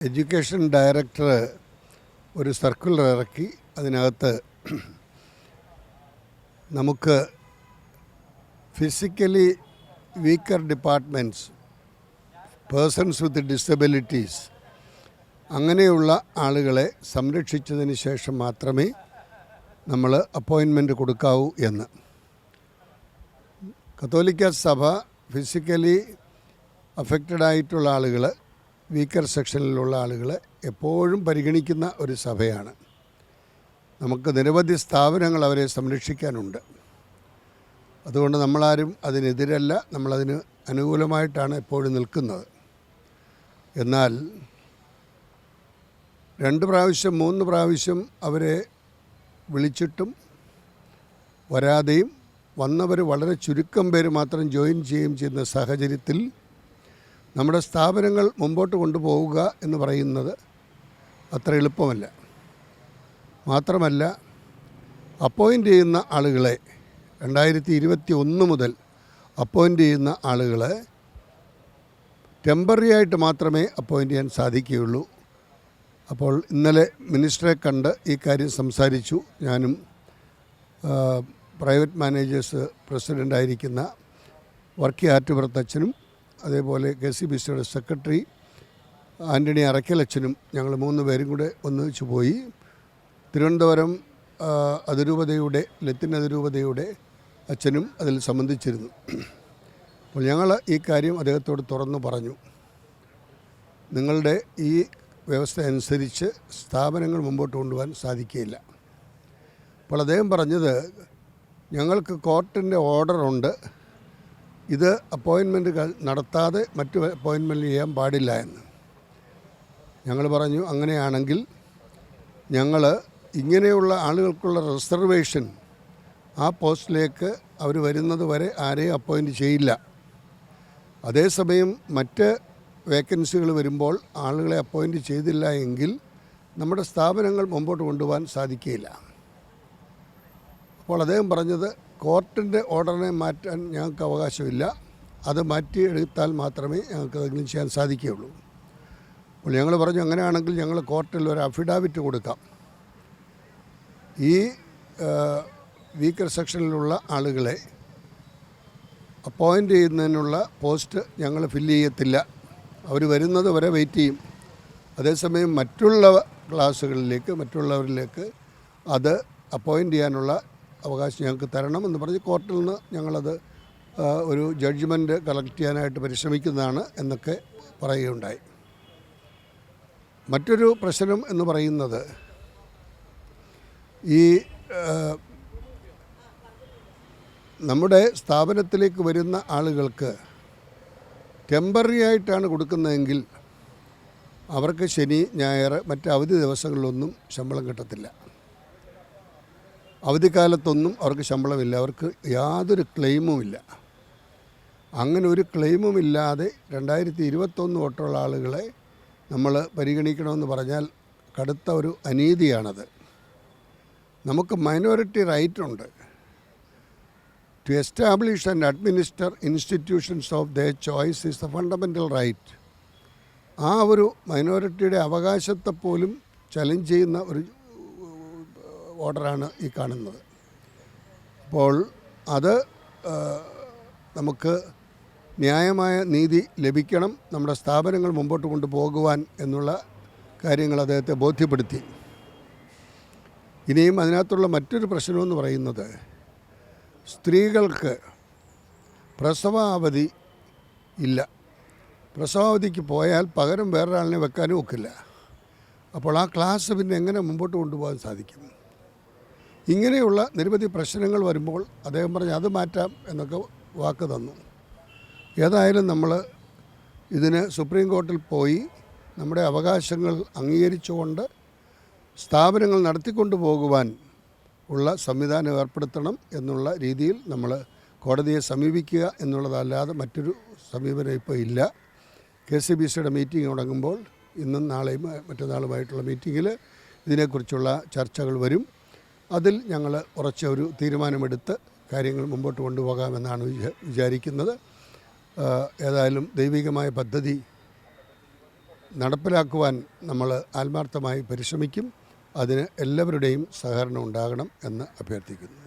Education director ഒരു circular ഇറക്കി അതിനകത്ത് നമുക്ക് physically weaker departments persons with disabilities അങ്ങനെയുള്ള ആളുകളെ സംരക്ഷിച്ചതിന് ശേഷം മാത്രമേ നമ്മൾ അപ്പോയിൻമെന്റ് കൊടുക്കാവൂ എന്ന്. കത്തോലിക്ക സഭ ഫിസിക്കലി അഫക്റ്റഡ് ആയിട്ടുള്ള ആളുകൾ വീക്കർ സെക്ഷനിലുള്ള ആളുകളെ എപ്പോഴും പരിഗണിക്കുന്ന ഒരു സഭയാണ്. നമുക്ക് നിരവധി സ്ഥാപനങ്ങൾ അവരെ സംരക്ഷിക്കാനുണ്ട്. അതുകൊണ്ട് നമ്മളാരും അതിനെതിരല്ല നമ്മളതിന് അനുകൂലമായിട്ടാണ് എപ്പോഴും നിൽക്കുന്നത്. എന്നാൽ രണ്ട് പ്രാവശ്യം മൂന്ന് പ്രാവശ്യം അവരെ വിളിച്ചിട്ടും വരാതെയും വന്നവർ വളരെ ചുരുക്കം പേര് മാത്രം ജോയിൻ ചെയ്യുകയും ചെയ്യുന്ന സാഹചര്യത്തിൽ നമ്മുടെ സ്ഥാപനങ്ങൾ മുമ്പോട്ട് കൊണ്ടുപോവുക എന്ന് പറയുന്നത് അത്ര എളുപ്പമല്ല. മാത്രമല്ല അപ്പോയിന്റ് ചെയ്യുന്ന ആളുകളെ രണ്ടായിരത്തി ഇരുപത്തി ഒന്ന് മുതൽ അപ്പോയിന്റ് ചെയ്യുന്ന ആളുകളെ ടെമ്പററി ആയിട്ട് മാത്രമേ അപ്പോയിന്റ് ചെയ്യാൻ സാധിക്കുകയുള്ളൂ. അപ്പോൾ ഇന്നലെ മിനിസ്റ്ററെ കണ്ട് ഈ കാര്യം സംസാരിച്ചു. ഞാനും പ്രൈവറ്റ് മാനേജേഴ്സ് പ്രസിഡന്റായിരിക്കുന്ന വർക്കി ആറ്റുപുറത്തച്ഛനും അതേപോലെ കെ സി ബി സിയുടെ സെക്രട്ടറി ആന്റണി അറക്കലച്ഛനും ഞങ്ങൾ മൂന്ന് പേരും കൂടെ ഒന്നിച്ച് പോയി. തിരുവനന്തപുരം അതിരൂപതയുടെ ലത്തിൻ അതിരൂപതയുടെ അച്ഛനും അതിൽ സംബന്ധിച്ചിരുന്നു. അപ്പോൾ ഞങ്ങൾ ഈ കാര്യം അദ്ദേഹത്തോട് തുറന്നു പറഞ്ഞു. നിങ്ങളുടെ ഈ വ്യവസ്ഥ അനുസരിച്ച് സ്ഥാപനങ്ങൾ മുമ്പോട്ട് കൊണ്ടുപോകാൻ സാധിക്കുകയില്ല. അപ്പോൾ അദ്ദേഹം പറഞ്ഞത് ഞങ്ങൾക്ക് കോർട്ടിന്റെ ഓർഡറുണ്ട് ഇത് അപ്പോയിൻമെന്റ് നടത്താതെ മറ്റു അപ്പോയിൻമെന്റ് ചെയ്യാൻ പാടില്ല എന്ന്. ഞങ്ങൾ പറഞ്ഞു അങ്ങനെയാണെങ്കിൽ ഞങ്ങൾ ഇങ്ങനെയുള്ള ആളുകൾക്കുള്ള റിസർവേഷൻ ആ പോസ്റ്റിലേക്ക് അവർ വരുന്നത് വരെ ആരെയും അപ്പോയിന്റ് ചെയ്യില്ല. അതേസമയം മറ്റ് വേക്കൻസികൾ വരുമ്പോൾ ആളുകളെ അപ്പോയിന്റ് ചെയ്തില്ല എങ്കിൽ നമ്മുടെ സ്ഥാപനങ്ങൾ മുമ്പോട്ട് കൊണ്ടുപോകാൻ സാധിക്കുകയില്ല. അപ്പോൾ അദ്ദേഹം പറഞ്ഞത് കോർട്ടിന്റെ ഓർഡറിനെ മാറ്റാൻ ഞങ്ങൾക്ക് അവകാശമില്ല. അത് മാറ്റി മാറ്റിയെടുത്താൽ മാത്രമേ ഞങ്ങൾക്ക് അതെങ്കിലും ചെയ്യാൻ സാധിക്കുകയുള്ളൂ. അപ്പോൾ ഞങ്ങൾ പറഞ്ഞു അങ്ങനെയാണെങ്കിൽ ഞങ്ങൾ കോർട്ടിൽ ഒരു അഫിഡാവിറ്റ് കൊടുക്കാം. ഈ വീക്കർ സെക്ഷനിലുള്ള ആളുകളെ അപ്പോയിന്റ് ചെയ്യുന്നതിനുള്ള പോസ്റ്റ് ഞങ്ങൾ ഫില്ല് ചെയ്യത്തില്ല. അവർ വരുന്നത് വരെ വെയിറ്റ് ചെയ്യും. അതേസമയം മറ്റുള്ള ക്ലാസ്സുകളിലേക്ക് മറ്റുള്ളവരിലേക്ക് അത് അപ്പോയിന്റ് ചെയ്യാനുള്ള അവകാശം ഞങ്ങൾക്ക് തരണം എന്ന് പറഞ്ഞ് കോർട്ടിൽ നിന്ന് ഞങ്ങളത് ഒരു ജഡ്ജ്മെന്റ് കളക്ട് ചെയ്യാനായിട്ട് പരിശ്രമിക്കുന്നതാണ് എന്നൊക്കെ പറയുകയുണ്ടായി. മറ്റൊരു പ്രശ്നം എന്ന് പറയുന്നത് ഈ നമ്മുടെ സ്ഥാപനത്തിലേക്ക് വരുന്ന ആളുകൾക്ക് ടെമ്പററി ആയിട്ടാണ് കൊടുക്കുന്നതെങ്കിൽ അവർക്ക് ശനി ഞായർ മറ്റ് അവധി ദിവസങ്ങളിലൊന്നും ശമ്പളം കിട്ടത്തില്ല. അവധിക്കാലത്തൊന്നും അവർക്ക് ശമ്പളമില്ല. അവർക്ക് യാതൊരു ക്ലെയിമുമില്ല. അങ്ങനെ ഒരു ക്ലെയിമും ഇല്ലാതെ രണ്ടായിരത്തി ഇരുപത്തൊന്ന് തൊട്ടുള്ള ആളുകളെ നമ്മൾ പരിഗണിക്കണമെന്ന് പറഞ്ഞാൽ കടുത്ത ഒരു അനീതിയാണത്. നമുക്ക് മൈനോറിറ്റി റൈറ്റ് ഉണ്ട്. To establish and administer institutions of the choice is the fundamental right ആ ഒരു മൈനോറിറ്റിയുടെ അവകാശത്തെ പോലും ചലഞ്ച് ചെയ്യുന്ന ഒരു ഓർഡറാണ് ഈ കാണുന്നത്. അപ്പോൾ അത് നമുക്ക് ന്യായമായ നീതി ലഭിക്കണം നമ്മുടെ സ്ഥാപനങ്ങൾ മുമ്പോട്ട് കൊണ്ടുപോകുവാൻ എന്നുള്ള കാര്യങ്ങൾ അദ്ദേഹത്തെ ബോധ്യപ്പെടുത്തി. ഇനിയും അതിനകത്തുള്ള മറ്റൊരു പ്രശ്നമെന്ന് പറയുന്നത് സ്ത്രീകൾക്ക് പ്രസവാവധി ഇല്ല. പ്രസവാവധിക്ക് പോയാൽ പകരം വേറൊരാളിനെ വെക്കാനും ഒക്കില്ല. അപ്പോൾ ആ ക്ലാസ് പിന്നെ എങ്ങനെ മുമ്പോട്ട് കൊണ്ടുപോകാൻ സാധിക്കും? ഇങ്ങനെയുള്ള നിരവധി പ്രശ്നങ്ങൾ വരുമ്പോൾ അദ്ദേഹം പറഞ്ഞ് അത് മാറ്റാം എന്നൊക്കെ വാക്ക് തന്നു. ഏതായാലും നമ്മൾ ഇതിന് സുപ്രീം കോർട്ടിൽ പോയി നമ്മുടെ അവകാശങ്ങൾ അംഗീകരിച്ചുകൊണ്ട് സ്ഥാപനങ്ങൾ നടത്തിക്കൊണ്ടു പോകുവാൻ ഉള്ള സംവിധാനം ഏർപ്പെടുത്തണം എന്നുള്ള രീതിയിൽ നമ്മൾ കോടതിയെ സമീപിക്കുക എന്നുള്ളതല്ലാതെ മറ്റൊരു സമീപനം ഇപ്പോൾ ഇല്ല. കെ സി ബി സിയുടെ മീറ്റിംഗ് തുടങ്ങുമ്പോൾ ഇന്നും നാളെയും മറ്റന്നാളുമായിട്ടുള്ള മീറ്റിങ്ങിൽ ഇതിനെക്കുറിച്ചുള്ള ചർച്ചകൾ വരും. അതിൽ ഞങ്ങൾ ഉറച്ച ഒരു തീരുമാനമെടുത്ത് കാര്യങ്ങൾ മുമ്പോട്ട് കൊണ്ടുപോകാമെന്നാണ് വിചാ- വിചാരിക്കുന്നത്. ഏതായാലും ദൈവികമായ പദ്ധതി നടപ്പിലാക്കുവാൻ നമ്മൾ ആത്മാർത്ഥമായി പരിശ്രമിക്കും. അതിന് എല്ലാവരുടെയും സഹകരണം ഉണ്ടാകണം എന്ന് അഭ്യർത്ഥിക്കുന്നു.